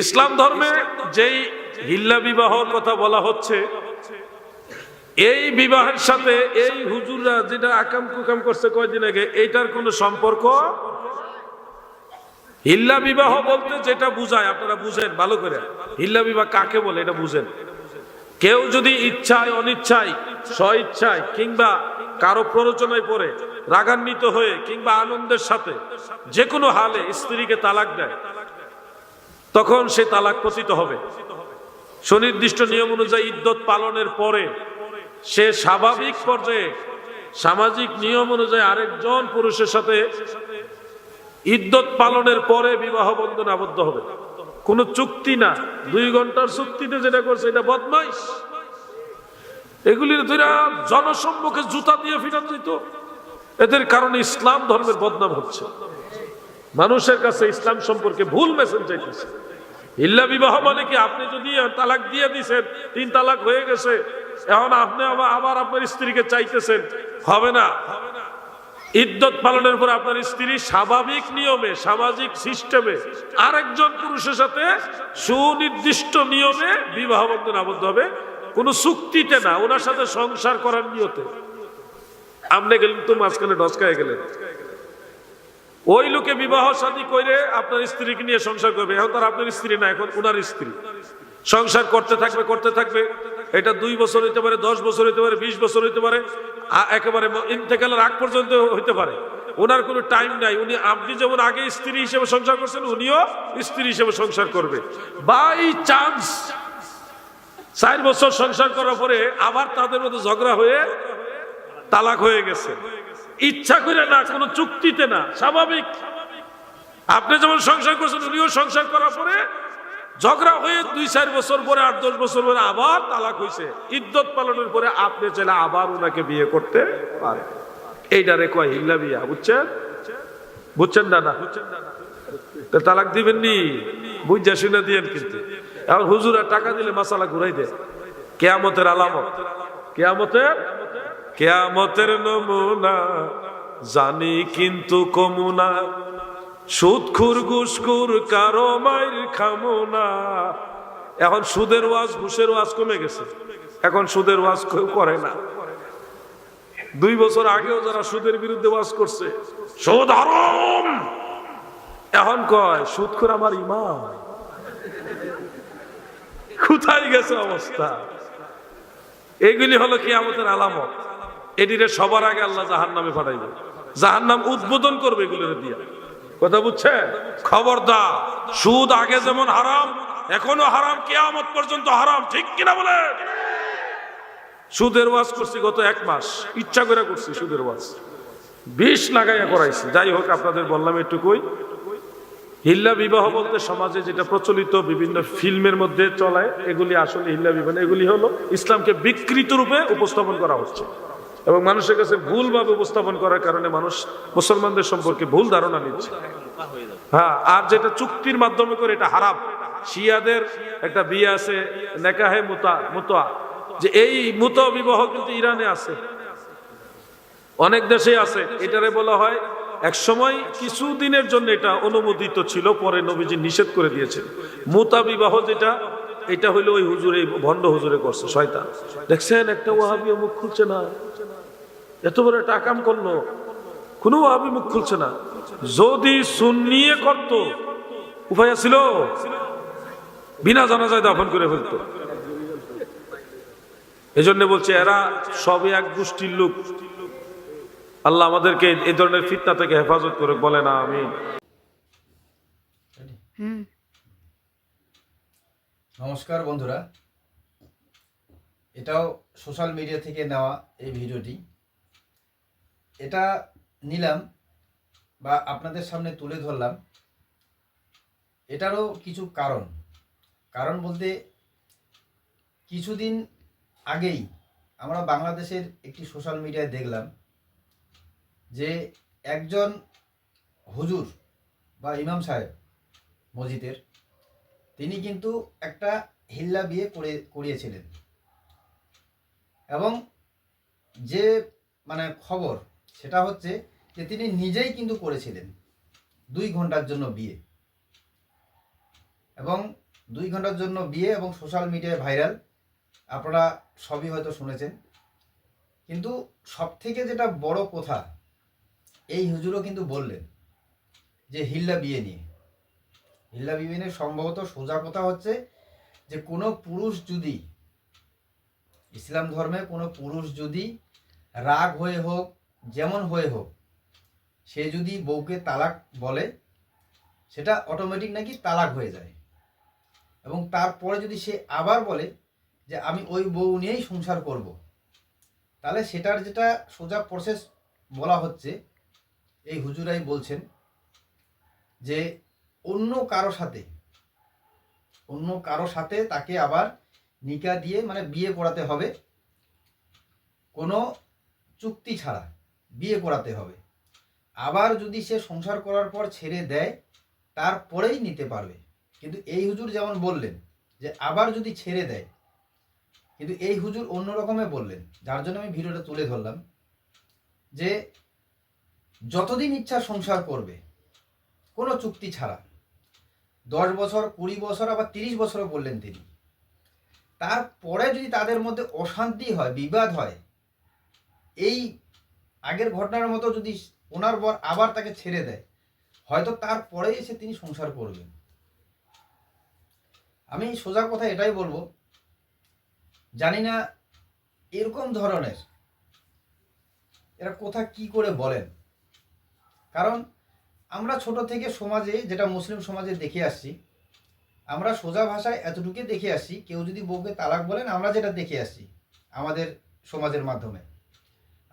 ইসলাম ধর্মে যেই হিল্লা বিবাহ কথা বলা হচ্ছে, এই বিবাহের সাথে এই হুজুররা যেটা আকাম কুকাম করছে কয়দিন আগে, এইটার কোনো সম্পর্ক? হিল্লা বিবাহ বলতে যেটা বুঝায়, আপনারা বুঝেন, ভালো করে। হিল্লা বিবাহ কাকে বলে, এটা বুঝেন। কেউ যদি ইচ্ছায়, অনিচ্ছায়, স্বইচ্ছায় কিংবা কারও প্ররোচনায় পড়ে, রাগান্বিত হয়ে কিংবা আনন্দের সাথে, যে কোনো হালে স্ত্রীকে তালাক দেয় তখন সে তালাক পতিত হবে। সুনির্দিষ্ট নিয়ম অনুযায়ী ইদ্যত পালনের পরে সে স্বাভাবিক পর্যায়ে, সামাজিক নিয়ম অনুযায়ী আরেকজন পুরুষের সাথে ইদ্যত পালনের পরে বিবাহ বন্ধন আবদ্ধ হবে। কোন চুক্তি না। দুই ঘণ্টার চুক্তিতে যেটা করছে, এটা বদমাইশ। এগুলির ধরে জনসম্মুখে জুতা দিয়ে ফিরান যেত এদের কারণে ইসলাম ধর্মের বদনাম হচ্ছে। মানুষের কাছে ইসলাম সম্পর্কে ভুল মেসেজ চাইতেছে। ইল্লা বিবাহ মানে কি? আপনি যদি তালাক দিয়ে দিছেন, তিন তালাক হয়ে গেছে, এখন আপনি আবার আপনার স্ত্রীকে চাইতেছেন। হবে না। ইদ্যত পালনের পর আপনার স্ত্রী স্বাভাবিক নিয়মে, সামাজিক সিস্টেমে, আরেকজন পুরুষের সাথে সুনির্দিষ্ট নিয়মে বিবাহ বন্ধন আবদ্ধ হবে। কোন চুক্তিতে না, ওনার সাথে সংসার করার নিয়তে। আপনি গেলেন তো মাঝখানে ডসকায় গেলেন। ওই লোকে বিবাহ শাদী করে আপনার স্ত্রীকে নিয়ে সংসার করবে। এখন তার আপনার স্ত্রী না, এখন ওনার স্ত্রী। সংসার করতে থাকবে করতে থাকবে। এটা দুই বছর হইতে পারে, দশ বছর হইতে পারে, বিশ বছর হইতে পারে একেবারে ইন্তেকালের আগ পর্যন্ত হইতে পারে। ওনার কোনো টাইম নাই। উনি, আপনি যেমন আগে স্ত্রী হিসেবে সংসার করছেন, উনিও স্ত্রী হিসেবে সংসার করবে। বাই চান্স চার বছর সংসার করার পরে আবার তাদের মধ্যে ঝগড়া হয়ে তালাক হয়ে গেছে। ইচ্ছা করে না, কোনো চুক্তিতে না, স্বাভাবিক। আপনি যেমন সংসার করছেন, উনিও সংসার করার পরে ঝগড়া হয়ে দুই চার বছর পরে, আট দশ বছর পরে আবার তালাক হয়েছে ইদ্যত পালনের পরে আপনি চাইলে আবার ওনাকে বিয়ে করতে পারেন এইটারে কয় হিল্লা বিয়া, বুঝছেন? বুঝছেন না না? তালাক দিবেন নি বুঝা শুনে দিয়েন কিন্তু। এখন হুজুরা টাকা দিলে মাসালা ঘুরাই দেয় কেয়ামতের আলামত। কেয়ামতের কেয়ামতের নমুনা, জানি কিন্তু কমুনা। সুদখুর ঘুসখুর কারও মাইর খামোনা। এখন সুদের ওয়াজ, ঘুষের ওয়াজ কমে গেছে। এখন সুদের ওয়াজ করে না। দুই বছর আগেও যারা সুদের বিরুদ্ধে ওয়াজ করছে, সুদ হারাম! এখন কয়, সুদখুর আমার ইমান কোথায় গেছে অবস্থা? এগুলি হলো কি আমাদের আলামত। এটিরে সবার আগে আল্লাহ জাহান নামে পাঠাইবে জাহান নাম উদ্বোধন করবে এগুলোর দিয়া। কথা বুঝছেন? খবরদার, সুদ আগে যেমন হারাম, এখনও হারাম, কেয়ামত পর্যন্ত হারাম, ঠিক কিনা বলে সুদের ওয়াজ করছি গত এক মাস, ইচ্ছা করে করছি সুদের ওয়াজ। বিষ লাগাইয়া করাইছি, যাই হোক আপনাদের বললাম এটুকুই। হিল্লা বিবাহ বলতে সমাজে যেটা প্রচলিত, বিভিন্ন ফিল্মের মধ্যে চলায় এগুলি আসলে হিল্লা বিবাহ এগুলি হলো ইসলামকে বিকৃত রূপে উপস্থাপন করা হচ্ছে। এবং মানুষের কাছে ভুলভাবে উপস্থাপন করার কারণে মানুষ মুসলমানদের সম্পর্কে ভুল ধারণা নিচ্ছে। হ্যাঁ আর যেটা চুক্তির মাধ্যমে করে এটা হারাম। শিয়াদের একটা বিয়ে আছে, নেকাহে মুতা মুতা। যে এই মুত বিবাহ কিন্তু ইরানে আছে। অনেক দেশে আছে। এটারে বলা হয় এক সময় কিছু দিনের জন্য এটা অনুমোদিত ছিল, পরে নবীজি নিষেধ করে দিয়েছেন। মুতা বিবাহ যেটা, এটা হইল ওই হুজুরে ভণ্ড হুজুরে করছে, শয়তান। দেখছেন, একটা ওয়াহাবিও মুখ খুলছে না। এত বড় একটা কাম করল। কোনো ওয়াহাবি মুখ খুলছে না। যদি সুন্নিয়ে করত উপায় ছিল? বিনা জানাজায় দাফন করে ফেলতো। এজন্য বলছে এরা সবই এক গোষ্ঠীর লোক। আল্লাহ আমাদেরকে এই ধরনের ফিতনা থেকে হেফাজত করে বলে না আমি নমস্কার বন্ধুরা। এটাও সোশ্যাল মিডিয়া থেকে নেওয়া এই ভিডিওটি। এটা নিলাম বা আপনাদের সামনে তুলে ধরলাম। এটারও কিছু কারণ। কারণ বলতে কিছুদিন আগেই আমরা বাংলাদেশের একটি সোশ্যাল মিডিয়ায় দেখলাম যে একজন হুজুর বা ইমাম সাহেব মসজিদের, তিনি কিন্তু একটা হিল্লা বিয়ে করে, করিয়েছিলেন। এবং যে মানে খবর সেটা হচ্ছে যে তিনি নিজেই কিন্তু করেছিলেন দুই ঘণ্টার জন্য বিয়ে। এবং দুই ঘণ্টার জন্য বিয়ে এবং সোশ্যাল মিডিয়ায় ভাইরাল আপনারা সবই হয়তো শুনেছেন। কিন্তু সব থেকে যেটা বড় কথা, এই হুজুরও কিন্তু বললেন যে হিল্লা বিয়ে নিয়ে। হিল্লা বিয়ে নিয়ে সম্ভবত সোজা কথা হচ্ছে যে কোনো পুরুষ যদি, ইসলাম ধর্মে কোনো পুরুষ যদি রাগ হয়ে হোক যেমন হয়ে হোক, সে যদি বউকে তালাক বলে, সেটা অটোমেটিক নাকি তালাক হয়ে যায়। এবং তারপরে যদি সে আবার বলে যে আমি ওই বউ নিয়েই সংসার করব, তাহলে সেটার যেটা সোজা প্রসেস বলা হচ্ছে, এই হুজুরাই বলছেন যে অন্য কারও সাথে, অন্য কারও সাথে তাকে আবার নিকা দিয়ে মানে বিয়ে করাতে হবে, কোনো চুক্তি ছাড়া। বিয়ে করাতে হবে। আবার যদি সে সংসার করার পর ছেড়ে দেয়, তারপরেই নিতে পারবে। কিন্তু এই হুজুর যেমন বললেন যে, আবার যদি ছেড়ে দেয়, কিন্তু এই হুজুর অন্য রকমে বললেন, যার জন্য আমি ভিডিওটা তুলে ধরলাম, যে যতদিন ইচ্ছা সংসার করবে, কোনো চুক্তি ছাড়া। দশ বছর, কুড়ি বছর, আবার তিরিশ বছরও বললেন তিনি। তারপরে যদি তাদের মধ্যে অশান্তি হয়, বিবাদ হয়, এই আগের ঘটনার মতো যদি ওনার বর আবার তাকে ছেড়ে দেয়, হয়তো তারপরে এসে তিনি সংসার করবেন। আমি সোজা কথা এটাই বলব, জানি না এরকম ধরনের এরা কোথা কি করে বলেন। কারণ আমরা ছোট থেকে সমাজে, যেটা মুসলিম সমাজে দেখে আসছি, আমরা সোজা ভাষায় এতটুকু দেখে আসছি, কেউ যদি বউকে তালাক বলেন, আমরা যেটা দেখে আসছি আমাদের সমাজের মাধ্যমে।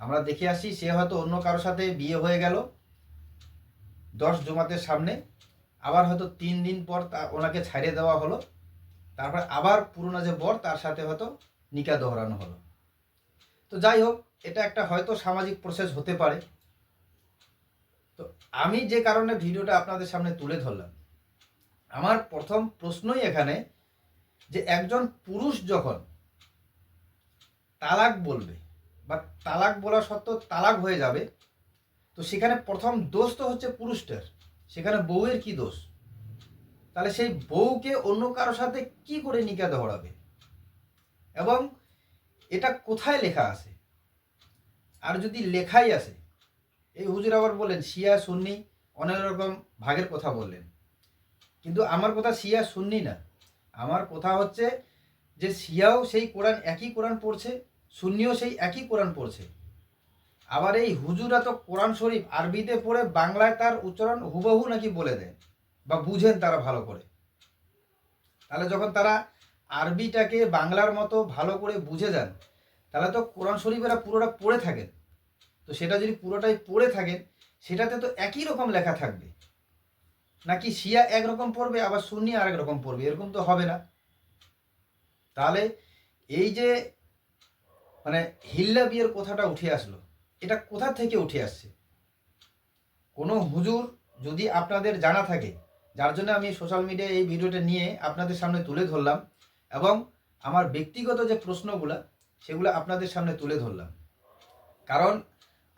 আমরা দেখে আসছি সে হয়তো অন্য কারোর সাথে বিয়ে হয়ে গেল দশ জমাতের সামনে, আবার হয়তো তিন দিন পর তা ওনাকে ছাড়িয়ে দেওয়া হলো, তারপর আবার পুরোনো যে বর, তার সাথে হয়তো নিকা দোহরানো হলো। তো যাই হোক, এটা একটা হয়তো সামাজিক প্রসেস হতে পারে। তো আমি যে কারণে ভিডিওটা আপনাদের সামনে তুলে ধরলাম, আমার প্রথম প্রশ্নই এখানে যে একজন পুরুষ যখন তালাক বলবে বা তালাক বলা সত্ত্বেও তালাক হয়ে যাবে। তো সেখানে প্রথম দোষ তো হচ্ছে পুরুষটার সেখানে বউয়ের কি দোষ? তাহলে সেই বউকে অন্য কারোর সাথে কি করে নিকা দৌড়াবে এবং এটা কোথায় লেখা আছে? আর যদি লেখাই আছে, এই হুজুর আবার বললেন, শিয়া সুন্নি, অনেক রকম ভাগের কথা বললেন। কিন্তু আমার কথা শিয়া সুন্নি না। আমার কথা হচ্ছে যে শিয়াও সেই কোরআন, একই কোরআন পড়ছে সুন্নিও সেই একই কোরআন পড়ছে। আবার এই হুজুরা তো কোরআন শরীফ আরবিতে পড়ে বাংলায় তার উচ্চারণ হুবহু নাকি বলে দেন বা বুঝেন তারা ভালো করে। তাহলে যখন তারা আরবিটাকে বাংলার মতো ভালো করে বুঝে যান, তাহলে তো কোরআন শরীফেরা পুরোটা পড়ে থাকেন। তো সেটা যদি পুরোটাই পড়ে থাকেন, সেটাতে তো একই রকম লেখা থাকবে। নাকি শিয়া একরকম পড়বে, আবার সুন্নি আরেক রকম পড়বে, এরকম তো হবে না। তাহলে এই যে মানে হিল্লা বিয়ের কথাটা উঠে আসলো। এটা কোথা থেকে উঠে আসছে? কোনো হুজুর যদি আপনাদের জানা থাকে, যার জন্য আমি সোশ্যাল মিডিয়ায় এই ভিডিওটা নিয়ে আপনাদের সামনে তুলে ধরলাম এবং আমার ব্যক্তিগত যে প্রশ্নগুলো, সেগুলো আপনাদের সামনে তুলে ধরলাম। কারণ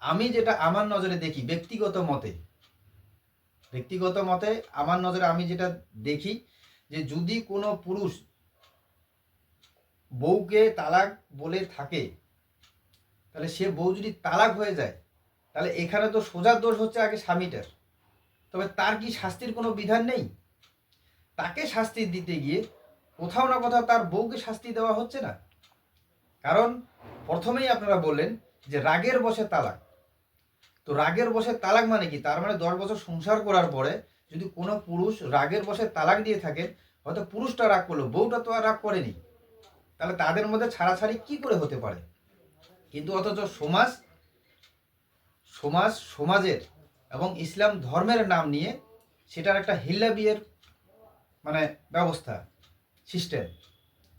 আমি যেটা আমার নজরে দেখি ব্যক্তিগত মতে ব্যক্তিগত মতে আমার নজরে আমি যেটা দেখি যে যদি কোনো পুরুষ বউকে তালাক বলে থাকে তাহলে সে বউ যদি তালাক হয়ে যায়, তাহলে এখানে তো সোজা দোষ হচ্ছে আগে স্বামীটার। তবে তার কি শাস্তির কোনো বিধান নেই? তাকে শাস্তি দিতে গিয়ে কোথাও না কোথাও তার বউকে শাস্তি দেওয়া হচ্ছে না। কারণ প্রথমেই আপনারা বললেন যে রাগের বসে তালাক। তো রাগের বসে তালাক মানে কি? তার মানে দশ বছর সংসার করার পরে যদি কোনো পুরুষ রাগের বসে তালাক দিয়ে থাকেন, হয়তো পুরুষটা রাগ করল, বউটা তো আর রাগ করেনি। তাহলে তাদের মধ্যে ছাড়াছাড়ি কি করে হতে পারে? কিন্তু অথচ সমাজ সমাজ, সমাজের এবং ইসলাম ধর্মের নাম নিয়ে সেটার একটা হিল্লা বিয়ের মানে ব্যবস্থা সিস্টেম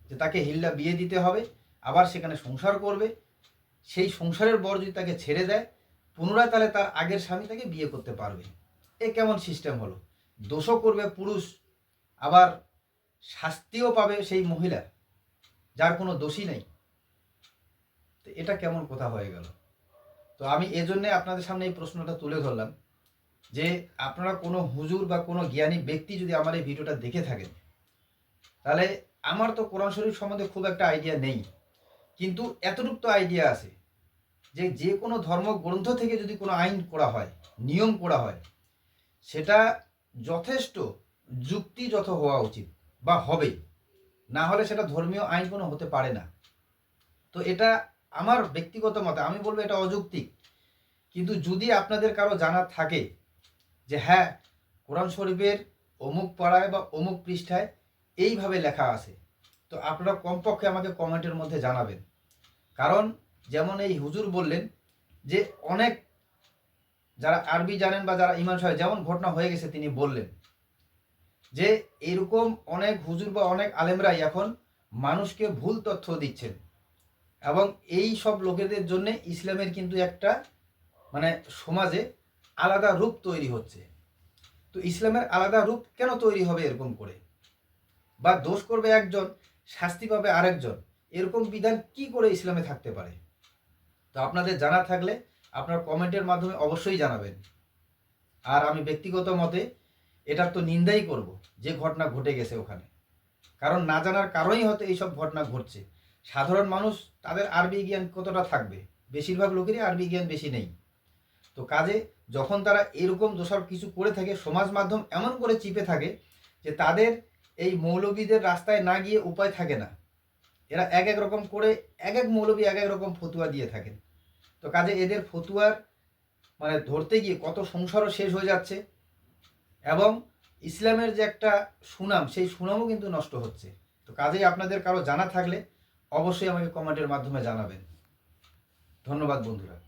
যে তাকে হিল্লা বিয়ে দিতে হবে, আবার সেখানে সংসার করবে। সেই সংসারের বর যদি তাকে ছেড়ে দেয়, পুনরায় তাহলে তার আগের স্বামী তাকে বিয়ে করতে পারবে। এ কেমন সিস্টেম হলো? দোষও করবে পুরুষ, আবার শাস্তিও পাবে সেই মহিলা, যার কোনো দোষী নেই। তো এটা কেমন কথা হয়ে গেল? তো আমি এজন্যে আপনাদের সামনে এই প্রশ্নটা তুলে ধরলাম যে আপনারা কোনো হুজুর বা কোনো জ্ঞানী ব্যক্তি যদি আমার এই ভিডিওটা দেখে থাকেন, তাহলে আমার তো কোরআন শরীফ সম্বন্ধে খুব একটা আইডিয়া নেই। কিন্তু এতটুকু তো আইডিয়া আছে যে যে কোনো ধর্মগ্রন্থ থেকে যদি কোনো আইন করা হয়, নিয়ম করা হয়, সেটা যথেষ্ট যুক্তিযত হওয়া উচিত বা হবে না হলে সেটা ধর্মীয় আইন কোনো হতে পারে না। তো এটা আমার ব্যক্তিগত মতে, আমি বলব এটা অযৌক্তিক। কিন্তু যদি আপনাদের কারও জানা থাকে যে হ্যাঁ কোরআন শরীফের অমুক পাড়ায় বা অমুক পৃষ্ঠায় এইভাবে লেখা আছে, তো আপনারা কমপক্ষে আমাকে কমেন্টের মধ্যে জানাবেন। কারণ যেমন এই হুজুর বললেন যে অনেক যারা আরবি জানেন বা যারা ইমান সাহেব যেমন ঘটনা হয়ে গেছে তিনি বললেন যে এরকম অনেক হুজুর বা অনেক আলেমরাই এখন মানুষকে ভুল তথ্য দিচ্ছেন। এবং এই সব লোকেদের জন্য ইসলামের কিন্তু একটা মানে সমাজে আলাদা রূপ তৈরি হচ্ছে। তো ইসলামের আলাদা রূপ কেন তৈরি হবে এরকম করে? বা দোষ করবে একজন, শাস্তি পাবে আরেকজন, এরকম বিধান কি করে ইসলামে থাকতে পারে? তো আপনাদের জানা থাকলে আপনার কমেন্টের মাধ্যমে অবশ্যই জানাবেন। আর আমি ব্যক্তিগত মতে এটার তো নিন্দাই করব যে ঘটনা ঘটে গেছে ওখানে। কারণ না জানার কারণেই হয়তো এইসব ঘটনা ঘটছে। সাধারণ মানুষ, তাদের আরবি জ্ঞান কতটা থাকবে? বেশিরভাগ লোকেরই আরবি জ্ঞান বেশি নেই। তো কাজে যখন তারা এরকম দোষর কিছু করে থাকে, সমাজ মাধ্যম এমন করে চিপে থাকে যে তাদের এই মৌলবীদের রাস্তায় না গিয়ে উপায় থাকে না। এরা এক এক রকম করে এক এক মৌলবী এক এক রকম ফতুয়া দিয়ে থাকেন। তো কাজে এদের ফতুয়ার মানে ধরতে গিয়ে কত সংসারও শেষ হয়ে যাচ্ছে এবং ইসলামের যে একটা সুনাম, সেই সুনামও কিন্তু নষ্ট হচ্ছে। তো কাজেই আপনাদের কারও জানা থাকলে অবশ্যই আমাকে কমেন্টের মাধ্যমে জানাবেন। ধন্যবাদ বন্ধুরা।